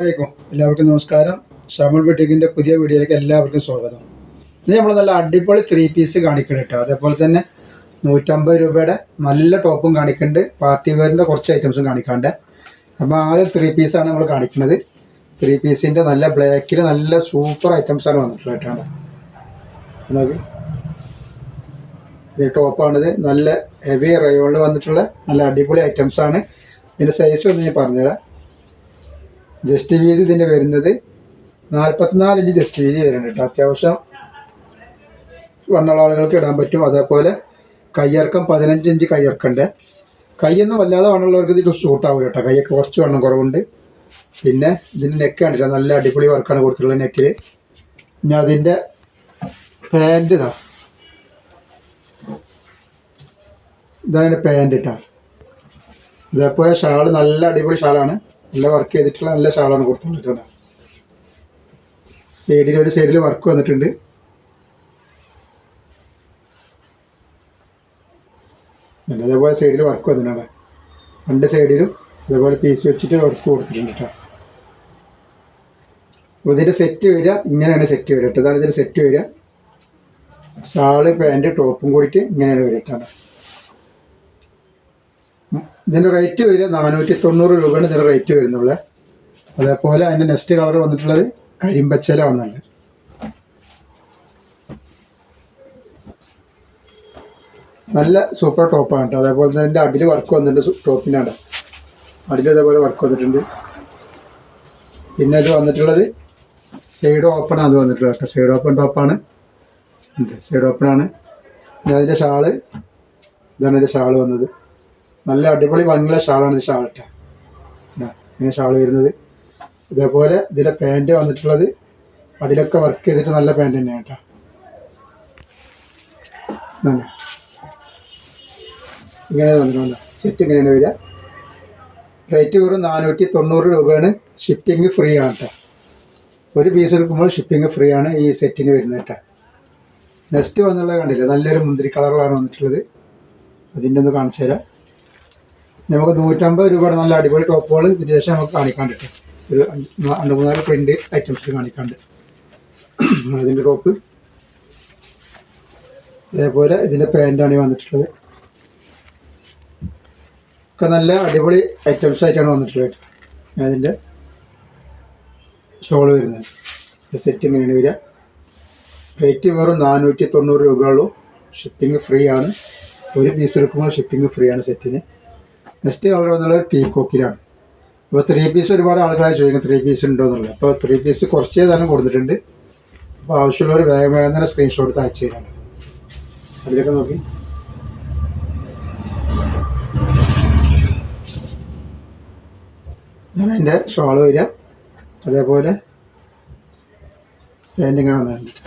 എല്ലാവർക്കും നമസ്കാരം. ശ്യാമൽ ബുട്ടിക്കിന്റെ പുതിയ വീഡിയോയിലേക്ക് എല്ലാവർക്കും സ്വാഗതം. ഇത് നമ്മൾ നല്ല അടിപൊളി ത്രീ പീസ് കാണിക്കണം കേട്ടോ അതേപോലെ തന്നെ നൂറ്റമ്പത് രൂപയുടെ നല്ല ടോപ്പും കാണിക്കുന്നുണ്ട് പാർട്ടി വെയറിന്റെ കുറച്ച് ഐറ്റംസും കാണിക്കാണ്ട്. അപ്പോൾ ആദ്യം ത്രീ പീസാണ് നമ്മൾ കാണിക്കുന്നത് ത്രീ പീസിന്റെ നല്ല ബ്ലാക്കിൽ നല്ല സൂപ്പർ ഐറ്റംസാണ് വന്നിട്ടുള്ളത് കേട്ടോ നോക്കി. ഇത് ടോപ്പാണിത് നല്ല ഹെവി റയോണിൽ വന്നിട്ടുള്ള നല്ല അടിപൊളി ഐറ്റംസാണ് ഇതിന്റെ സൈസ് ഒന്ന് ഞാൻ പറഞ്ഞുതരാം. ജസ്റ്റ് വീതി ഇതിന്റെ വരുന്നത്. നാൽപ്പത്തിനാല് ഇഞ്ച് ജസ്റ്റ് വീതി വരുന്നുണ്ട് കേട്ടോ അത്യാവശ്യം വണ്ണുള്ള ആളുകൾക്ക് ഇടാൻ പറ്റും. അതേപോലെ കയ്യിറക്കം പതിനഞ്ച് ഇഞ്ച് കയ്യിറക്കുണ്ട് കൈയൊന്നും വല്ലാതെ വണ്ണുള്ളവർക്ക് ഇത് സൂട്ടാവും കേട്ടോ കൈയൊക്കെ കുറച്ച് വണ്ണം കുറവുണ്ട്. പിന്നെ ഇതിന്റെ നെക്കാണ് കേട്ടോ നല്ല അടിപൊളി വർക്കാണ് കൊടുത്തിട്ടുള്ളത് നെക്കിൽ ഇനി അതിന്റെ പാന്റ് ഇതാ. ഇതാണ് എന്റെ പാന്റ് കേട്ടോ ഇതേപോലെ ഷാൾ നല്ല അടിപൊളി ഷാളാണ്. നല്ല വർക്ക് ചെയ്തിട്ടുള്ള നല്ല ഷാളാണ് കൊടുത്തിട്ടുണ്ട് സൈഡിൽ ഒരു സൈഡിൽ വർക്ക് വന്നിട്ടുണ്ട്. പിന്നെ അതേപോലെ സൈഡിൽ വർക്ക് വന്നിട്ടുണ്ട്. രണ്ട് സൈഡിലും അതേപോലെ പീസ് വെച്ചിട്ട് വർക്ക് കൊടുത്തിട്ടുണ്ട് കേട്ടോ അപ്പോൾ ഇതിന്റെ സെറ്റ് വരിക ഇങ്ങനെയാണ് സെറ്റ് വരിക കേട്ടോ ഇതാണ് ഇതിന്റെ സെറ്റ് വരിക. ഷാൾ പാന്റ് ടോപ്പും കൂടിയിട്ട് ഇങ്ങനെയാണ് വരിക കേട്ടോ ഇതിന്റെ റേറ്റ് വരിക നാനൂറ്റി തൊണ്ണൂറ് രൂപയാണ് ഇതിന്റെ റേറ്റ് വരുന്നുള്ളത് അതേപോലെ അതിന്റെ നെക്സ്റ്റ് കളർ വന്നിട്ടുള്ളത് കരിമ്പച്ചല വന്നുണ്ട് നല്ല സൂപ്പർ ടോപ്പാണ് കേട്ടോ അതേപോലെ തന്നെ അതിന്റെ അടിയിൽ വർക്ക് വന്നിട്ടുണ്ട് ടോപ്പിനാണ് അടിയിൽ അതേപോലെ വർക്ക് വന്നിട്ടുണ്ട്. പിന്നെ അത് വന്നിട്ടുള്ളത് സൈഡ് ഓപ്പൺ അത് വന്നിട്ടുള്ളത് കേട്ടോ സൈഡ് ഓപ്പൺ ടോപ്പാണ് സൈഡ് ഓപ്പൺ ആണ്. പിന്നെ അതിന്റെ ഷാൾ ഇതാണ് അതിന്റെ ഷാൾ വന്നത്. നല്ല അടിപൊളി ഭംഗിയുള്ള ഷാളാണ് ഇത് ഷാൾ ഇട്ട ഇങ്ങനെ ഷാൾ വരുന്നത്. ഇതേപോലെ ഇതിന്റെ പാന്റ് വന്നിട്ടുള്ളത് അടിയിലൊക്കെ വർക്ക് ചെയ്തിട്ട് നല്ല പാന്റ് തന്നെയാണ് കേട്ടോ. ഇങ്ങനെ തന്നിട്ടുണ്ട് സെറ്റ് ഇങ്ങനെയാണ് വരിക. റേറ്റ് വെറും നാനൂറ്റി തൊണ്ണൂറ് രൂപയാണ്. ഷിപ്പിംഗ് ഫ്രീ ആണ് കേട്ടോ. ഒരു പീസ് എടുക്കുമ്പോൾ ഷിപ്പിംഗ് ഫ്രീ ആണ് ഈ സെറ്റിന് വരുന്നത് കേട്ടോ. നെക്സ്റ്റ് വന്നുള്ളത് കണ്ടില്ല? നല്ലൊരു മുന്തിരി കളറിലാണ് വന്നിട്ടുള്ളത്. അതിന്റെ ഒന്ന് കാണിച്ചു തരാം നമുക്ക് നൂറ്റമ്പത് രൂപയുടെ നല്ല അടിപൊളി ടോപ്പുകൾ ഇതിന് ശേഷം നമുക്ക് കാണിക്കാണ്ട്. ഒരു രണ്ട് മൂന്നാൽ പ്രിന്റ് ഐറ്റംസ് കാണിക്കാണ്ട്. അതിന്റെ ടോപ്പ്. അതേപോലെ ഇതിന്റെ ഈ വന്നിട്ടുള്ളത്. ഒക്കെ നല്ല അടിപൊളി ഐറ്റംസ് ആയിട്ടാണ് വന്നിട്ടുള്ളത് അതിന്റെ ഷോൾ വരുന്നത്. സെറ്റ് ഇങ്ങനെയാണ് വരിക. റേറ്റ് വെറും നാനൂറ്റി തൊണ്ണൂറ് രൂപയുള്ളൂ ഷിപ്പിംഗ് ഫ്രീ ആണ്. ഒരു പീസ് എടുക്കുമ്പോൾ ഷിപ്പിംഗ് ഫ്രീ ആണ് സെറ്റിന് നെക്സ്റ്റ് കളർ വന്നുള്ളത് പീക്കോക്കിലാണ് അപ്പോൾ ത്രീ പീസ് ഒരുപാട് ആളുകളായി ചോദിക്കും ത്രീ പീസ് ഉണ്ടോ എന്നുള്ളത് അപ്പോൾ ത്രീ പീസ് കുറച്ചേ തന്നെ കൊടുത്തിട്ടുണ്ട്. അപ്പോൾ ആവശ്യമുള്ളവർ വേഗം വേഗം തന്നെ സ്ക്രീൻഷോട്ട് അയച്ചു തരാം. അതിലൊക്കെ നോക്കി. ഞാൻ അതിന്റെ ഷോൾ വരിക. അതേപോലെ പാന്റ് ഇങ്ങനെ വന്നിട്ടുണ്ട്.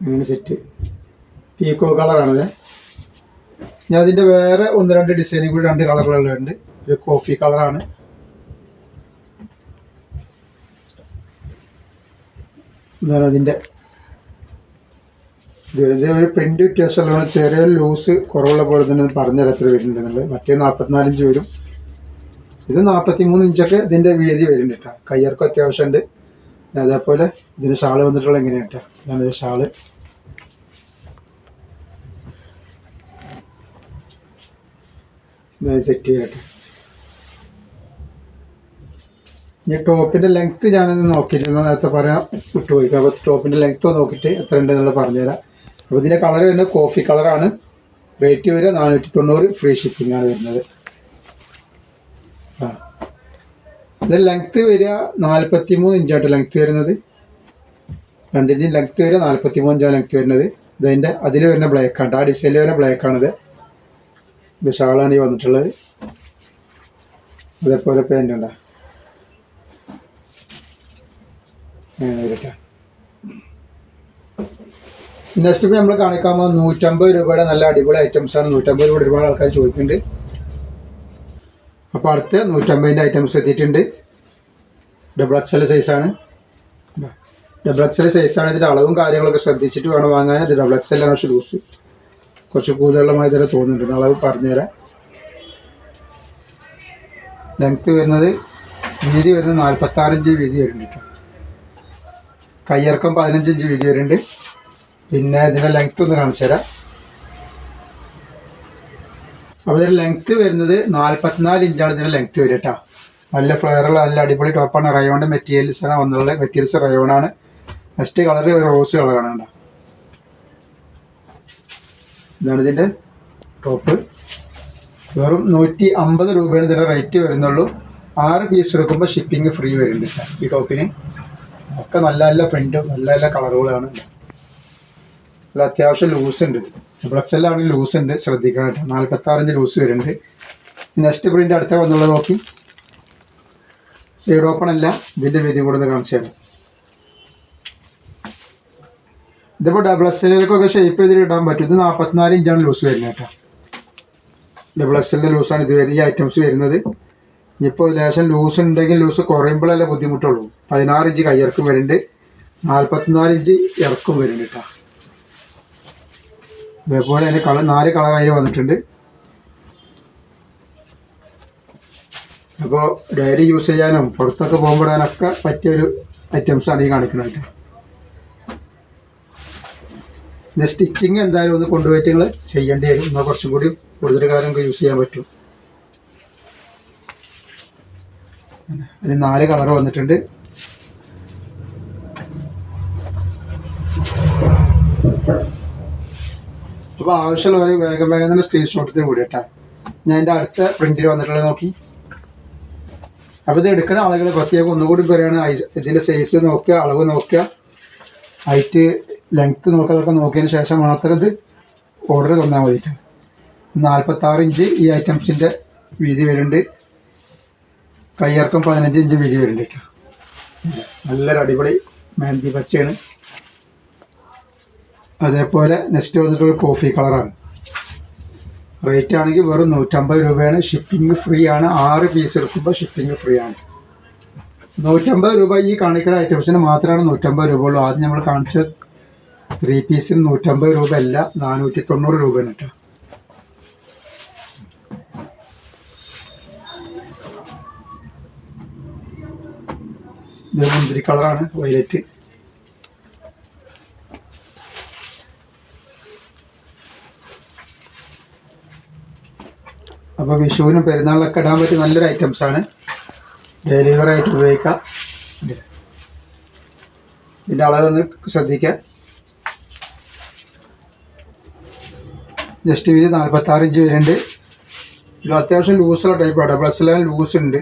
അങ്ങനെ സെറ്റ് പീക്കോ കളറാണിത് ഞാൻ അതിന്റെ വേറെ ഒന്ന് രണ്ട് ഡിസൈനും കൂടി രണ്ട് കളറുകളുണ്ട് ഒരു കോഫി കളറാണ് എന്താണ് അതിന്റെ ഇതിന്റെ ഒരു പ്രിന്റ് വ്യത്യാസമുള്ളതാണ് ചെറിയ ലൂസ് കുറവുള്ള പോലെ തന്നെ പറഞ്ഞുതരാം എത്ര വരുന്നുണ്ടെന്നുള്ളത് മറ്റേ നാൽപ്പത്തിനാലിഞ്ച് വരും. ഇത് നാൽപ്പത്തി മൂന്ന് ഇഞ്ചൊക്കെ ഇതിന്റെ വീതി വരുന്നുണ്ട് കേട്ടോ കയ്യർക്കും അത്യാവശ്യമുണ്ട്. അതേപോലെ ഇതിന് ഷാൾ വന്നിട്ടുള്ള എങ്ങനെയാണ് കേട്ടോ ഇതാണ് ഇത് ഷാൾ. സെറ്റ് ചെയ്യട്ടെ. ഇനി ടോപ്പിന്റെ ലെങ്ത്ത് ഞാനൊന്ന് നോക്കിയിട്ടില്ല നേരത്തെ പറയാൻ വിട്ടുപോയി. അപ്പോൾ ടോപ്പിന്റെ ലെങ്ത്ത് നോക്കിയിട്ട് എത്ര ഉണ്ട് എന്നുള്ളത് പറഞ്ഞുതരാം. അപ്പോൾ ഇതിന്റെ കളർ വരുന്നത് കോഫി കളറാണ് റേറ്റ് വരെ നാനൂറ്റി തൊണ്ണൂറ് ഫ്രീ ഷിപ്പിംഗ് ആണ് വരുന്നത്. ആ. ഇതിന്റെ ലെങ്ത്ത് വരിക നാൽപ്പത്തി മൂന്ന് ഇഞ്ചായിട്ട് ലെങ്ത്ത് വരുന്നത്. രണ്ടിന്റെയും ലെങ്ത്ത് വരിക നാൽപ്പത്തി മൂന്ന് ഇഞ്ചാണ് ലെങ്ത്ത് വരുന്നത്. ഇതിന്റെ അതിൽ വരുന്ന ബ്ലാക്കാണ് ആ ഡിസൈനിൽ വരുന്ന ബ്ലാക്കാണിത് ഇത് ഈ വന്നിട്ടുള്ളത്. അതേപോലെ പാന്റ് ഉണ്ടോ? നെക്സ്റ്റ് ഇപ്പോൾ നമ്മൾ കാണിക്കാൻ പോകുന്നത് നൂറ്റമ്പത് രൂപയുടെ നല്ല അടിപൊളി ഐറ്റംസ് ആണ്. നൂറ്റമ്പത് രൂപ ഒരുപാട് ആൾക്കാർ ചോദിക്കുന്നുണ്ട്. അപ്പോൾ അടുത്ത നൂറ്റമ്പതിന്റെ ഐറ്റംസ് എത്തിയിട്ടുണ്ട്. ഡബിൾ എക്സ് എൽ സൈസാണ് ഡബിൾ എക്സ് എൽ സൈസാണ് ഇതിന്റെ അളവും കാര്യങ്ങളൊക്കെ ശ്രദ്ധിച്ചിട്ട് വേണം വാങ്ങാൻ. ഇത് ഡബിൾ എക്സൽ ആണ് ഷൂസ് കുറച്ച് കൂടുതലുള്ളമായി തന്നെ തോന്നുന്നുണ്ട്. അളവ് പറഞ്ഞുതരാം. ലെങ്ത് വരുന്നത് വീതി വരുന്നത് നാൽപ്പത്താറ് ഇഞ്ച് വീതി വരുന്നുണ്ട് കയ്യിറക്കം പതിനഞ്ചിഞ്ച് വീതി വരുന്നുണ്ട്. പിന്നെ ഇതിന്റെ ലെങ്ത്ത് ഒന്ന് കാണിച്ചു തരാം. അപ്പോൾ ഇതിന്റെ ലെങ്ത്ത് വരുന്നത് നാൽപ്പത്തിനാല് ഇഞ്ചാണ് ഇതിന്റെ ലെങ്ത്ത് വരിക കേട്ടോ. നല്ല ഫ്ലെയറുള്ള നല്ല അടിപൊളി ടോപ്പാണ് റയോണിന്റെ മെറ്റീരിയൽസാണ് വന്നുള്ള മെറ്റീരിയൽസ് റയോണാണ് നെക്സ്റ്റ് കളർ ഒരു റോസ് കളറാണ് കേട്ടോ. ഇതാണ് ഇതിന്റെ ടോപ്പ് വെറും നൂറ്റി അമ്പത് രൂപയാണ് ഇതിന്റെ റേറ്റ് വരുന്നുള്ളൂ. ആറ് പീസ് എടുക്കുമ്പോൾ ഷിപ്പിംഗ് ഫ്രീ വരുന്നുണ്ട് ഈ ടോപ്പിന് ഒക്കെ നല്ല നല്ല പ്രിന്റും നല്ല നല്ല കളറുകളാണ് അല്ല അത്യാവശ്യം ലൂസ് ഉണ്ട്. ബ്ലക്സെല്ലാണെങ്കിൽ ലൂസ് ഉണ്ട് ശ്രദ്ധിക്കണം കേട്ടോ. നാൽപ്പത്താറിഞ്ച് ലൂസ് വരുന്നുണ്ട്. നെക്സ്റ്റ് പ്രിന്റ് അടുത്ത വന്നുള്ളത് നോക്കി. സൈഡ് ഓപ്പൺ അല്ല ഇതിന്റെ വീതി കൂടുതൽ കാണിച്ചു തരാം. ഇതിപ്പോൾ ഡബിൾ എക്സലിലേക്കൊക്കെ ഷേപ്പ് ചെയ്തിട്ട് ഇടാൻ പറ്റും. ഇത് നാൽപ്പത്തിനാല് ഇഞ്ചാണ് ലൂസ് വരുന്നത് കേട്ടോ. ഡബിൾ എല്ലിന്റെ ലൂസാണ് ഇത് വരുന്ന ഈ ഐറ്റംസ് വരുന്നത്. ഇനിയിപ്പോൾ ലേശം ലൂസ് ഉണ്ടെങ്കിൽ ലൂസ് കുറയുമ്പോഴല്ലേ ബുദ്ധിമുട്ടുള്ളൂ. പതിനാറ് ഇഞ്ച് കയ്യിറക്കും വരുന്നുണ്ട്. നാൽപ്പത്തിനാല് ഇഞ്ച് ഇറക്കും വരുന്നുണ്ട് കേട്ടോ. അതേപോലെ അതിന് കളർ നാല് കളർ അതിൽ വന്നിട്ടുണ്ട്. അപ്പോൾ ഡെയിലി യൂസ് ചെയ്യാനും പുറത്തൊക്കെ പോകുമ്പോഴാനൊക്കെ പറ്റിയൊരു ആണ് ഈ കാണിക്കുന്നത് കേട്ടോ. ഇത് സ്റ്റിച്ചിങ് എന്തായാലും ഒന്ന് കൊണ്ടുപോയിട്ട് നിങ്ങൾ ചെയ്യേണ്ടി വരും. എന്നാൽ കുറച്ചും കൂടി കൂടുതൽ കാലം യൂസ് ചെയ്യാൻ പറ്റും. അതിന് നാല് കളർ വന്നിട്ടുണ്ട്. അപ്പോൾ ആവശ്യമുള്ളവർ വേഗം വേഗം തന്നെ സ്ക്രീൻഷോട്ടത്തിന് കൂടി ഞാൻ എന്റെ അടുത്ത പ്രിന്റിൽ വന്നിട്ടുള്ളത് നോക്കി. അപ്പോൾ ഇത് എടുക്കുന്ന ആളുകൾ പ്രത്യേകം ഒന്നുകൂടി പറയുകയാണ് ഇതിന്റെ സൈസ് നോക്കുക അളവ് നോക്കുക. ഹൈറ്റ് ലെങ്ത്ത് നോക്കാതൊക്കെ നോക്കിയതിന് ശേഷം മാത്രം ഇത് ഓർഡർ തന്നാൽ മതിയിട്ട് നാൽപ്പത്താറ് ഇഞ്ച് ഈ ഐറ്റംസിന്റെ വീതി വരുന്നുണ്ട്. കയ്യിറക്കം പതിനഞ്ച് ഇഞ്ച് വീതി വരുന്നുണ്ട് നല്ലൊരു അടിപൊളി മെഹന്തി പച്ചയാണ്. അതേപോലെ നെക്സ്റ്റ് വന്നിട്ടൊരു കോഫി കളറാണ് റേറ്റ് ആണെങ്കിൽ വെറും നൂറ്റമ്പത് രൂപയാണ്. ഷിപ്പിംഗ് ഫ്രീ ആണ്. ആറ് പീസ് എടുക്കുമ്പോൾ ഷിപ്പിംഗ് ഫ്രീ ആണ്. നൂറ്റമ്പത് രൂപ ഈ കാണിക്കുന്ന ഐറ്റംസിന് മാത്രമാണ് നൂറ്റമ്പത് രൂപ ഉള്ളൂ. ആദ്യം നമ്മൾ കാണിച്ച ത്രീ പീസിന് നൂറ്റമ്പത് രൂപ അല്ല നാനൂറ്റി തൊണ്ണൂറ് രൂപയാണ് കേട്ടോ മുന്തിരി കളറാണ് വയലറ്റ് അപ്പോൾ വിഷുവിനും പെരുന്നാളിലൊക്കെ ഇടാൻ പറ്റിയ നല്ലൊരു ഐറ്റംസ് ആണ് ഡെലിവറി ആയിട്ട് ഉപയോഗിക്കാം ഇതിന്റെ അളവൊന്ന് ശ്രദ്ധിക്കാം. ജസ്റ്റ് വീതി നാൽപ്പത്താറ് ഇഞ്ച് വരുന്നുണ്ട്. ഇത് അത്യാവശ്യം ലൂസുള്ള ടൈപ്പാണ് എസ് എല്ലാം ലൂസ് ഉണ്ട്.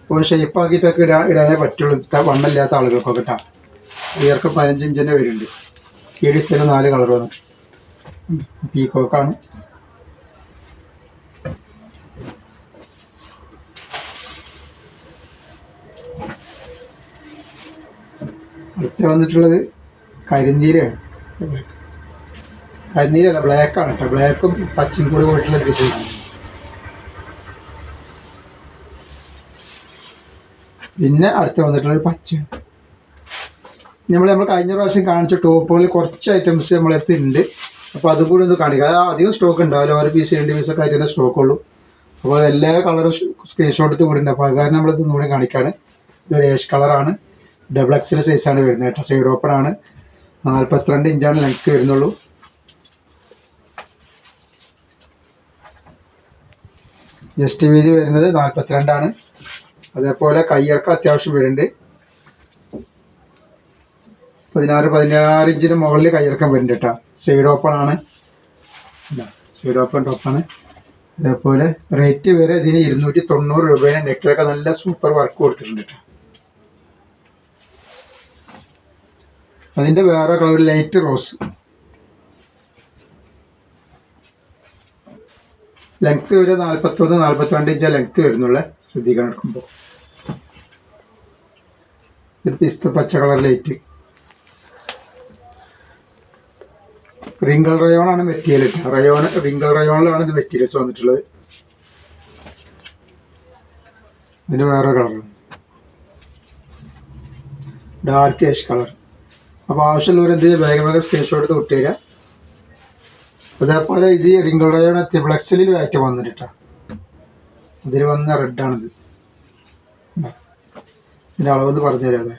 ഇപ്പോൾ ഷേപ്പ് ആക്കിയിട്ടൊക്കെ ഇടാൻ ഇടാനേ പറ്റുള്ളൂ. വണ്ണമില്ലാത്ത ആളുകൾക്കൊക്കെ കേട്ടോ ഇയർക്ക് പതിനഞ്ച് ഇഞ്ചിന്റെ വരുന്നുണ്ട്. ഈ ഡിസൈന് നാല് കളർ വന്നിട്ട് പീക്കോക്കാണ് അടുത്ത വന്നിട്ടുള്ളത് കരിനീരയാണ് കരിനീരല്ല ബ്ലാക്കാണ് കേട്ടോ. ബ്ലാക്കും പച്ചയും കൂടി പോയിട്ടുള്ള ഡിസൈനാണ് പിന്നെ അടുത്ത വന്നിട്ടുള്ളത് പച്ച. നമ്മൾ നമ്മൾ കഴിഞ്ഞ പ്രാവശ്യം കാണിച്ച ടോപ്പുകളിൽ കുറച്ച് ഐറ്റംസ് നമ്മളടുത്ത് ഉണ്ട് അപ്പോൾ അതും കൂടി ഒന്ന് കാണിക്കുക അത് അധികം സ്റ്റോക്ക് ഉണ്ടാവില്ല. ഒരു പീസ് രണ്ട് പീസൊക്കെ ആയിട്ട് സ്റ്റോക്ക് ഉള്ളൂ. അപ്പോൾ എല്ലാ കളറും സ്ക്രീൻഷോട്ട് എടുത്ത് കൂടി ഉണ്ട് അപ്പോൾ അത് കാരണം നമ്മളിത് കൂടി കാണിക്കാണ്. ഇതൊരു ഏഷ് കളറാണ് ഡബിൾ എക്സിൽ സൈസാണ് വരുന്നത്. കേട്ടോ. സൈഡ് ഓപ്പൺ ആണ്. നാൽപ്പത്തിരണ്ട് ഇഞ്ചാണ് ലെങ്ത് വരുന്നുള്ളൂ. ജസ്റ്റ് വീതി വരുന്നത് നാൽപ്പത്തിരണ്ടാണ് അതേപോലെ കയ്യർക്ക് അത്യാവശ്യം വരുന്നുണ്ട്. പതിനാറ് പതിനാറ് ഇഞ്ചിന് മുകളിൽ കയ്യിറക്കം വരുന്നുണ്ട് കേട്ടോ. സൈഡ് ഓപ്പൺ ആണ്. സൈഡ് ഓപ്പൺ ടോപ്പാണ് അതേപോലെ റേറ്റ് വരെ ഇതിന് ഇരുന്നൂറ്റി തൊണ്ണൂറ് രൂപയാണ് നെക്കിലൊക്കെ നല്ല സൂപ്പർ വർക്ക് കൊടുത്തിട്ടുണ്ട് കേട്ടോ. അതിന്റെ വേറെ കളർ ലൈറ്റ് റോസ് ലെങ്ത് ഒരു നാൽപ്പത്തൊന്ന് നാൽപ്പത്തിരണ്ട് ഇഞ്ച് ലെങ്ത് വരുന്നുള്ള. ശ്രദ്ധിക്കാൻ എടുക്കുമ്പോൾ ഒരു പിസ്ത പച്ച കളർ ലൈറ്റ് റിങ്കിൾ റയോണാണ് മെറ്റീരിയൽ റയോൺ റിങ്കിൾ റയോണിലാണ് ഇത് മെറ്റീരിയൽസ് വന്നിട്ടുള്ളത്. ഇതിന് വേറെ കളർ ഡാർക്ക് ഏഷ് കളർ അപ്പോൾ ആവശ്യമുള്ളവർ എന്ത് ചെയ്യുക? വേഗം വേഗം സ്ക്രീൻഷോട്ട് എടുത്ത് വിട്ടുതരിക. അതേപോലെ ഇത് റിങ്കിൾ റയോൺ ത്രിപ്ലക്സിൽ ഐറ്റം വന്നിട്ടാ ഇതിൽ വന്ന റെഡാണിത് ഇതിന്റെ അളവെന്ന് പറഞ്ഞു തരാം അതെ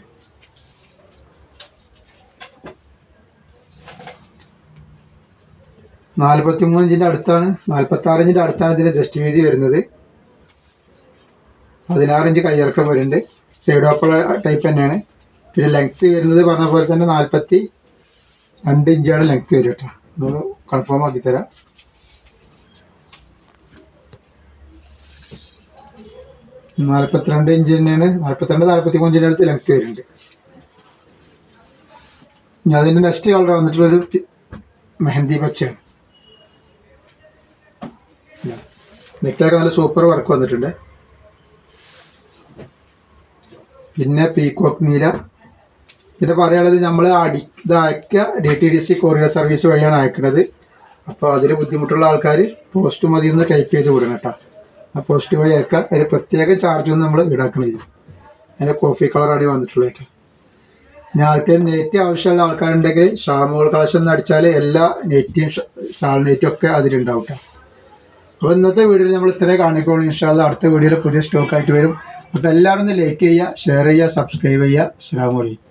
നാൽപ്പത്തി മൂന്ന് ഇഞ്ചിന്റെ അടുത്താണ് നാൽപ്പത്തി ആറ് ഇഞ്ചിന്റെ അടുത്താണ് ഇതിന്റെ ജസ്റ്റ് വീതി വരുന്നത്. പതിനാറ് ഇഞ്ച് കയ്യിറക്കം വരുന്നുണ്ട്. സൈഡ് ഓപ്പൾ ടൈപ്പ് തന്നെയാണ്. പിന്നെ ലെങ്ത് വരുന്നത് പറഞ്ഞ പോലെ തന്നെ നാൽപ്പത്തി രണ്ട് ഇഞ്ചാണ് ലെങ്ത് വരും കേട്ടോ. അതൊന്ന് കൺഫേം ആക്കി തരാം. നാൽപ്പത്തിരണ്ട് ഇഞ്ച് തന്നെയാണ്. നാൽപ്പത്തിരണ്ട് നാൽപ്പത്തി മൂന്നിന്റെ അടുത്ത് ലെങ്ത് വരുന്നുണ്ട്. ഇനി അതിന്റെ നെക്സ്റ്റ് കളർ വന്നിട്ടുള്ളൊരു മെഹന്തി പച്ചയാണ്. നെക്കിലൊക്കെ നല്ല സൂപ്പർ വർക്ക് വന്നിട്ടുണ്ട്. പിന്നെ പീകോക്ക് നീല. പിന്നെ പറയാനുള്ളത് നമ്മൾ അടി ഇതാക്കുക D T D C courier service വഴിയാണ് അയക്കുന്നത് അപ്പോൾ അതിൽ ബുദ്ധിമുട്ടുള്ള ആൾക്കാർ പോസ്റ്റ് മതി എന്ന് ടൈപ്പ് ചെയ്ത് വിടണം കേട്ടോ ആ പോസ്റ്റ് വഴി അയക്കുക അതിന് പ്രത്യേക ചാർജൊന്നും നമ്മൾ ഈടാക്കണില്ല. അതിന്റെ കോഫി കളറാണ് വന്നിട്ടുള്ളത് കേട്ടോ ആർക്കും നെറ്റ് ആവശ്യമുള്ള ആൾക്കാരുണ്ടെങ്കിൽ ഷാമുകൾ കളക്ഷൻ എന്ന് അടിച്ചാൽ എല്ലാ നെറ്റും ഷാൾ നെറ്റും ഒക്കെ അതിലുണ്ടാവും കേട്ടോ അപ്പോൾ ഇന്നത്തെ വീഡിയോയിൽ നമ്മൾ ഇത്രയും കാണിക്കോളൂ ഇൻഷാല്ല അടുത്ത വീഡിയോയിൽ പുതിയ സ്റ്റോക്കായിട്ട് വരും. അപ്പോൾ എല്ലാവരും ഒന്ന് ലൈക്ക് ചെയ്യുക ഷെയർ ചെയ്യുക സബ്സ്ക്രൈബ് ചെയ്യുക. അസ്സാം വലൈക്കും